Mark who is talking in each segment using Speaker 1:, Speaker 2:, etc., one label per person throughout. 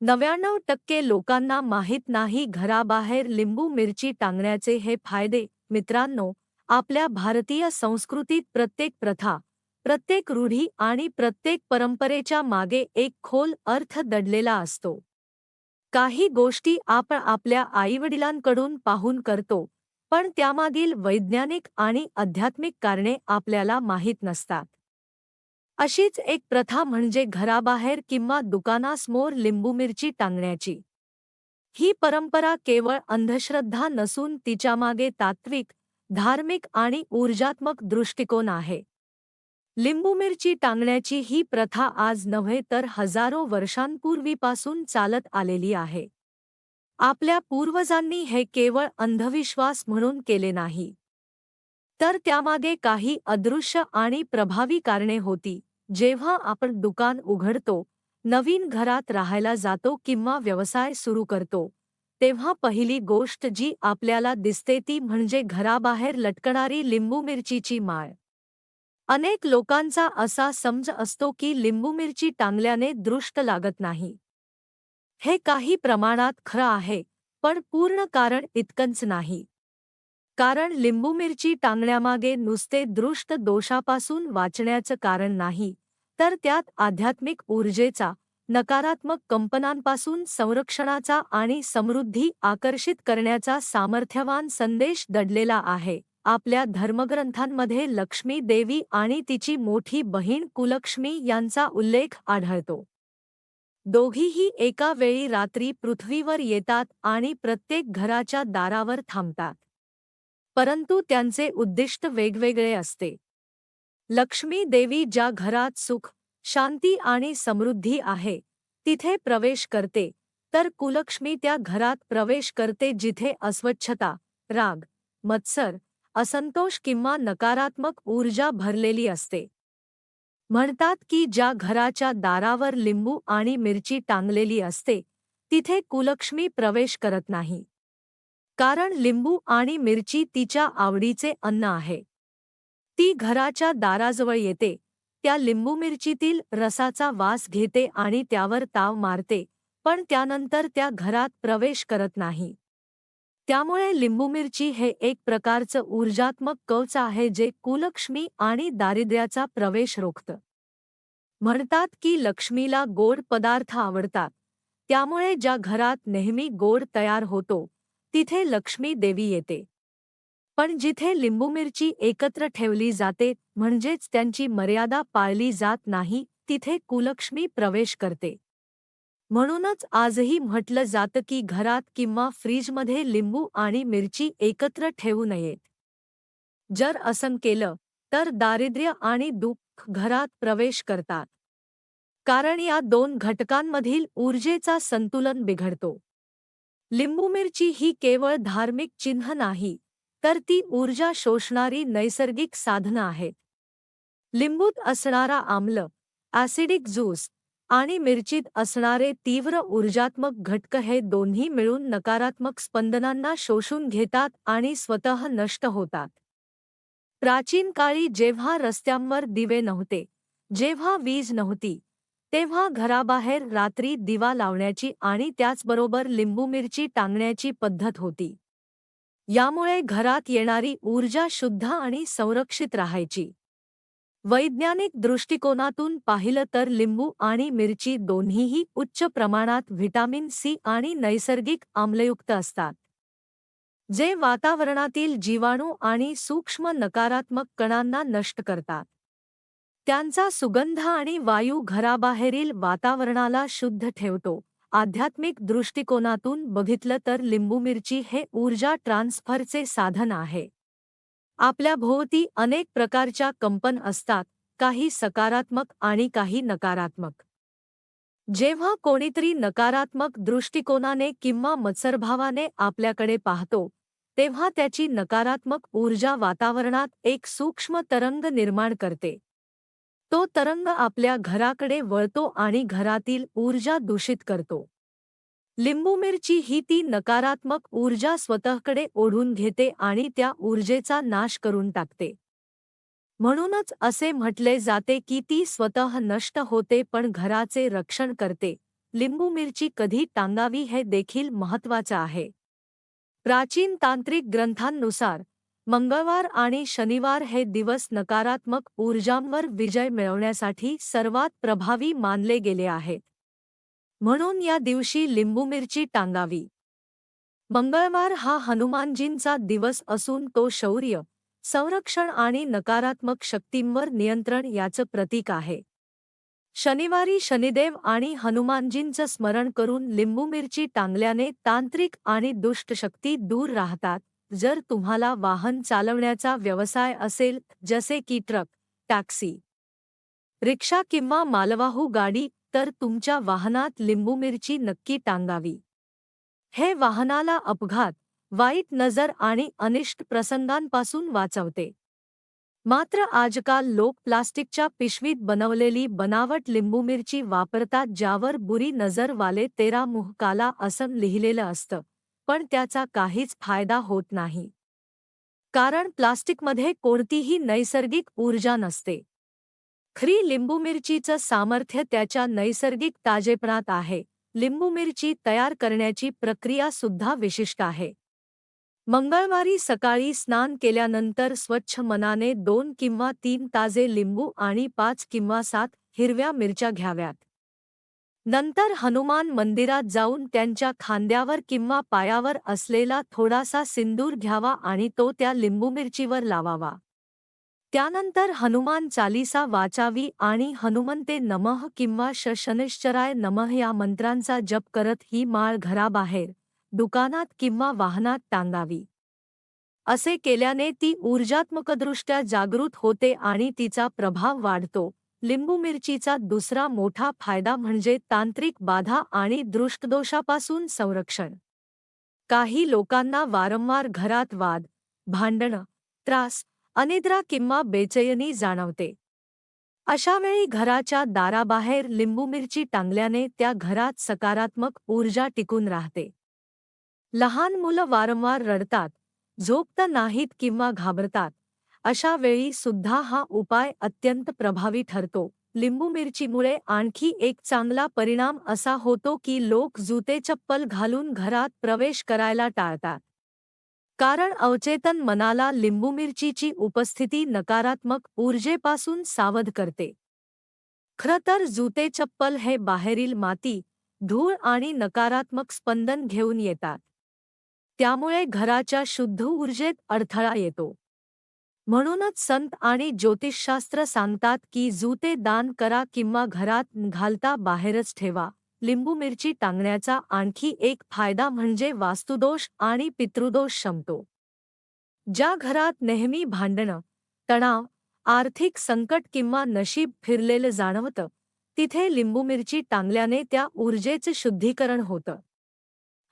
Speaker 1: नव्याण्णव टक्के लोकांना माहीत नाही घराबाहेर लिंबू मिरची टांगण्याचे हे फायदे. मित्रांनो आपल्या भारतीय संस्कृतीत प्रत्येक प्रथा प्रत्येक रूढी आणि प्रत्येक परंपरेच्या मागे एक खोल अर्थ दडलेला असतो. काही गोष्टी आपण आपल्या आईवडिलांकडून पाहून करतो पण त्यामागील वैज्ञानिक आणि आध्यात्मिक कारणे आपल्याला माहीत नसतात. अशीच एक प्रथा म्हणजे घराबाहेर किंवा दुकानासमोर लिंबू मिरची टांगण्याची. ही परंपरा केवळ अंधश्रद्धा नसून तिच्यामागे तात्विक धार्मिक आणि ऊर्जात्मक दृष्टिकोन आहे. लिंबू मिरची टांगण्याची ही प्रथा आज नव्हे तर हजारो वर्षांपूर्वीपासून चालत आलेली आहे. आपल्या पूर्वजांनी हे केवळ अंधविश्वास म्हणून केले नाही. तर त्यामागे काही अदृश्य आणि प्रभावी कारणे होती. जेव्हा आपण दुकान उघडतो नवीन घरात राहायला जातो किंवा व्यवसाय सुरू करतो तेव्हा पहिली गोष्ट जी आपल्याला दिसते ती म्हणजे घराबाहेर लटकणारी लिंबू मिरचीची माळ. अनेक लोकांचा असा समज असतो की लिंबू मिरची टांगल्याने दृष्ट लागत नाही. हे काही प्रमाणात खरं आहे पण पूर्ण कारण इतकंच नाही. कारण लिंबू मिरची टांगण्यामागे नुसते दृष्ट दोषापासून वाचण्याचं कारण नाही. तर त्यात आध्यात्मिक ऊर्जेचा नकारात्मक कंपनांपासून संरक्षणाचा आणि समृद्धी आकर्षित करण्याचा सामर्थ्यवान संदेश दडलेला आहे. आपल्या धर्मग्रंथांमध्ये लक्ष्मी देवी आणि तिची मोठी बहीण कुलक्ष्मी यांचा उल्लेख आढळतो. दोघीही एका वेळी रात्री पृथ्वीवर येतात आणि प्रत्येक घराच्या दारावर थांबतात. परंतु त्यांचे उद्दिष्ट वेगवेगळे असते. लक्ष्मी देवी ज्या घरात सुख शांती आणि समृद्धी आहे तिथे प्रवेश करते. तर कुलक्ष्मी त्या घरात प्रवेश करते जिथे अस्वच्छता राग मत्सर असंतोष किंवा नकारात्मक ऊर्जा भरलेली असते. म्हणतात की ज्या घराच्या दारावर लिंबू आणि मिरची टांगलेली असते तिथे कुलक्ष्मी प्रवेश करत नाही. कारण लिंबू आणि मिरची तिच्या आवडीचे अन्न आहे. ती घराच्या दाराजवळ येते. त्या लिंबू मिरचीतील रसाचा वास घेते आणि त्यावर ताव मारते पण त्यानंतर त्या घरात प्रवेश करत नाही. त्यामुळे लिंबू मिरची हे एक प्रकारचं ऊर्जात्मक कवच आहे जे कुलक्ष्मी आणि दारिद्र्याचा प्रवेश रोखतं. म्हणतात की लक्ष्मीला गोड पदार्थ आवडतात. त्यामुळे ज्या घरात नेहमी गोड तयार होतो तिथे लक्ष्मी देवी येते. पण जिथे लिंबू मिरची एकत्र ठेवली जाते म्हणजेच त्यांची मर्यादा पाळली जात नाही तिथे कुलक्ष्मी प्रवेश करते. म्हणूनच आजही म्हटलं जातं की घरात किंवा फ्रीजमध्ये लिंबू आणि मिरची एकत्र ठेवू नयेत. जर असं केलं तर दारिद्र्य आणि दुःख घरात प्रवेश करतात. कारण या दोन घटकांमधील ऊर्जेचा संतुलन बिघडतो. लिंबू मिरची ही केवळ धार्मिक चिन्ह नाही तर ती ऊर्जा शोषणारी नैसर्गिक साधनं आहेत. लिंबूत असणारा आम्ल ॲसिडिक ज्यूस आणि मिरचीत असणारे तीव्र ऊर्जात्मक घटक हे दोन्ही मिळून नकारात्मक स्पंदनांना शोषून घेतात आणि स्वतः नष्ट होतात. प्राचीन काळी जेव्हा रस्त्यांवर दिवे नव्हते जेव्हा वीज नव्हती तेव्हा घराबाहेर रात्री दिवा लावण्याची आणि त्याचबरोबर लिंबू मिरची टांगण्याची पद्धत होती. यामुळे घरात येणारी ऊर्जा शुद्ध आणि संरक्षित राहायची. वैज्ञानिक दृष्टिकोनातून पाहिलं तर लिंबू आणि मिरची दोन्हीही उच्च प्रमाणात व्हिटॅमिन सी आणि नैसर्गिक आम्लयुक्त असतात. जे वातावरणातील जीवाणू आणि सूक्ष्म नकारात्मक कणांना नष्ट करतात. त्यांचा सुगंध आणि वायू घराबाहेरील वातावरणाला शुद्ध ठेवतो. आध्यात्मिक दृष्टिकोनातून बघितलं तर लिंबू मिरची हे ऊर्जा ट्रान्सफरचे साधन आहे. आपल्या भोवती अनेक प्रकारच्या कंपन असतात काही सकारात्मक आणि काही नकारात्मक. जेव्हा कोणीतरी नकारात्मक दृष्टिकोनाने किंवा मत्सरभावाने आपल्याकडे पाहतो तेव्हा त्याची नकारात्मक ऊर्जा वातावरणात एक सूक्ष्म तरंग निर्माण करते. तो तरंग आपल्या घराकडे वळतो आणि घरातील ऊर्जा दूषित करतो. लिंबू मिरची ही ती नकारात्मक ऊर्जा स्वतःकडे ओढून घेते आणि त्या ऊर्जेचा नाश करून टाकते. म्हणूनच असे म्हटले जाते की ती स्वतः नष्ट होते पण घराचे रक्षण करते. लिंबू मिरची कधी टांगावी हे देखील महत्वाचं आहे. प्राचीन तांत्रिक ग्रंथांनुसार मंगळवार आणि शनिवार हे दिवस नकारात्मक ऊर्जांवर विजय मिळवण्यासाठी सर्वात प्रभावी मानले गेले आहेत. म्हणून या दिवशी लिंबू मिरची टांगावी. मंगळवार हा हनुमानजींचा दिवस असून तो शौर्य संरक्षण आणि नकारात्मक शक्तींवर नियंत्रण याचं प्रतीक आहे. शनिवारी शनिदेव आणि हनुमानजींचं स्मरण करून लिंबू मिरची टांगल्याने तांत्रिक आणि दुष्ट शक्ती दूर राहतात. जर तुम्हाला वाहन चालवण्याचा व्यवसाय असेल जसे की ट्रक टॅक्सी रिक्षा किंवा मालवाहू गाडी तर तुमच्या वाहनात लिंबू मिरची नक्की टांगावी. हे वाहनाला अपघात वाईट नजर आणि अनिष्ट प्रसंगांपासून वाचवते. मात्र आजकाल लोक प्लास्टिकच्या पिशवीत बनवलेली बनावट लिंबू मिरची वापरतात ज्यावर बुरी नजरवाले तेरा मुहकाला असं लिहिलेलं असतं. पण त्याचा काहीच फायदा होत नाही. कारण प्लास्टिकमध्ये कोणतीही नैसर्गिक ऊर्जा नसते. खरी लिंबू मिरचीचं सामर्थ्य त्याच्या नैसर्गिक ताजेपणात आहे. लिंबू मिरची तयार करण्याची प्रक्रिया सुद्धा विशिष्ट आहे. मंगळवारी सकाळी स्नान केल्यानंतर स्वच्छ मनाने दोन किंवा तीन ताजे लिंबू आणि पाच किंवा सात हिरव्या मिरच्या घ्याव्यात. नंतर हनुमान मंदिरात जाऊन त्यांच्या खांद्यावर किंवा पायावर असलेला थोडासा सिंदूर घ्यावा आणि तो त्या लिंबूमिरचीवर लावावा. त्यानंतर हनुमान चालिसा वाचावी आणि हनुमंते नमः किंवा शशनिश्चराय नमः या मंत्रांचा जप करत ही माळ घराबाहेर दुकानात किंवा वाहनात टांगावी. असे केल्याने ती ऊर्जात्मकदृष्ट्या जागृत होते आणि तिचा प्रभाव वाढतो. लिंबू मिरचीचा दुसरा मोठा फायदा म्हणजे तांत्रिक बाधा आणि दृष्टदोषापासून संरक्षण. काही लोकांना वारंवार घरात वाद भांडणं त्रास अनिद्रा किंवा बेचैनी जाणवते. अशावेळी घराच्या दाराबाहेर लिंबू मिरची टांगल्याने त्या घरात सकारात्मक ऊर्जा टिकून राहते. लहान मुलं वारंवार रडतात झोपत नाहीत किंवा घाबरतात. अशा वेळी सुद्धा हा उपाय अत्यंत प्रभावी ठरतो. लिंबू मिरचीमुळे आणखी एक चांगला परिणाम असा होतो की लोक जुते चप्पल घालून घरात प्रवेश करायला टाळतात. कारण अवचेतन मनाला लिंबू मिरचीची उपस्थिती नकारात्मक ऊर्जेपासून सावध करते. खरं तर जुते चप्पल हे बाहेरील माती धूळ आणि नकारात्मक स्पंदन घेऊन येतात. त्यामुळे घराच्या शुद्ध ऊर्जेत अडथळा येतो. म्हणूनच संत आणि ज्योतिषशास्त्र सांगतात की जुते दान करा किंवा घरात घालता बाहेरच ठेवा. लिंबू मिरची टांगण्याचा आणखी एक फायदा म्हणजे वास्तुदोष आणि पितृदोष शमतो. ज्या घरात नेहमी भांडणं तणाव आर्थिक संकट किंवा नशीब फिरलेलं जाणवतं तिथे लिंबू मिरची टांगल्याने त्या ऊर्जेचं शुद्धीकरण होतं.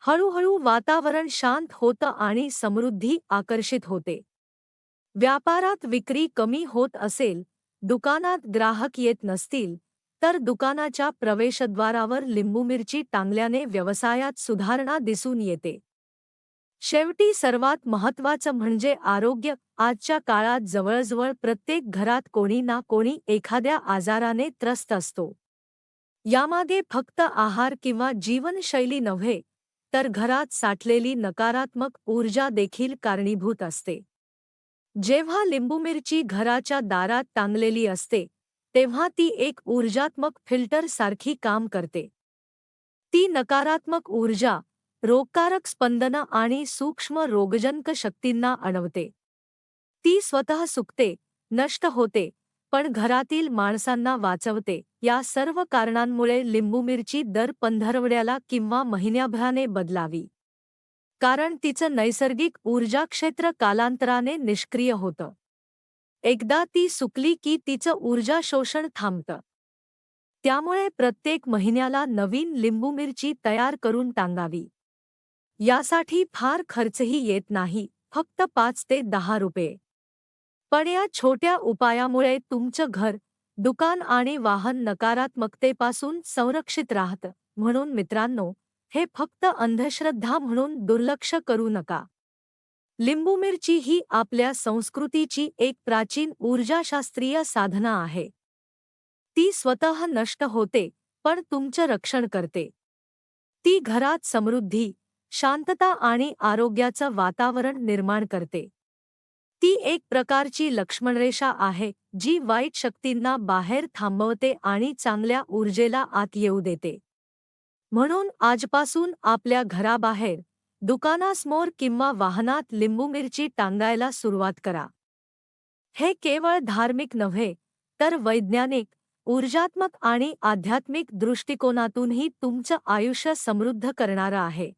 Speaker 1: हळूहळू वातावरण शांत होतं आणि समृद्धी आकर्षित होते. व्यापारात विक्री कमी होत असेल दुकानात ग्राहक येत नसतील तर दुकानाच्या प्रवेशद्वारावर लिंबू मिरची टांगल्याने व्यवसायात सुधारणा दिसून येते. शेवटी सर्वात महत्त्वाचं म्हणजे आरोग्य. आजच्या काळात जवळजवळ प्रत्येक घरात कोणी ना कोणी एखाद्या आजाराने त्रस्त असतो. यामागे फक्त आहार किंवा जीवनशैली नव्हे तर घरात साठलेली नकारात्मक ऊर्जा देखील कारणीभूत असते. जेव्हा लिंबू मिरची घराच्या दारात टांगलेली असते तेव्हा ती एक ऊर्जात्मक फिल्टर सारखी काम करते. ती नकारात्मक ऊर्जा रोगकारक स्पंदनं आणि सूक्ष्म रोगजनक शक्तींना अणवते ती स्वतः सुकते नष्ट होते पण घरातील माणसांना वाचवते. या सर्व कारणांमुळे लिंबू मिरची दर पंधरवड्याला किंवा महिन्याभराने बदलावी. कारण तिचं नैसर्गिक ऊर्जा क्षेत्र कालांतराने निष्क्रिय होतं. एकदा ती सुकली की तिचं ऊर्जा शोषण थांबतं. त्यामुळे प्रत्येक महिन्याला नवीन लिंबू मिरची तयार करून टांगावी. यासाठी फार खर्चही येत नाही फक्त पाच ते दहा रुपये. पण या छोट्या उपायामुळे तुमचं घर दुकान आणि वाहन नकारात्मकतेपासून संरक्षित राहतं म्हणून मित्रांनो हे फक्त अंधश्रद्धा म्हणून दुर्लक्ष करू नका. लिंबू मिरची ही आपल्या संस्कृतीची एक प्राचीन ऊर्जाशास्त्रीय साधना आहे. ती स्वतः नष्ट होते पण तुमचं रक्षण करते. ती घरात समृद्धी शांतता आणि आरोग्याचं वातावरण निर्माण करते. ती एक प्रकारची लक्ष्मणरेषा आहे जी वाईट शक्तींना बाहेर थांबवते आणि चांगल्या ऊर्जेला आत येऊ देते. म्हणून आजपासून आपल्या घराबाहेर दुकानासमोर किंवा वाहनात लिंबू मिरची टांगायला सुरुवात करा. हे केवळ धार्मिक नव्हे तर वैज्ञानिक ऊर्जात्मक आणि आध्यात्मिक दृष्टिकोनातूनही तुमचं आयुष्य समृद्ध करणारं आहे.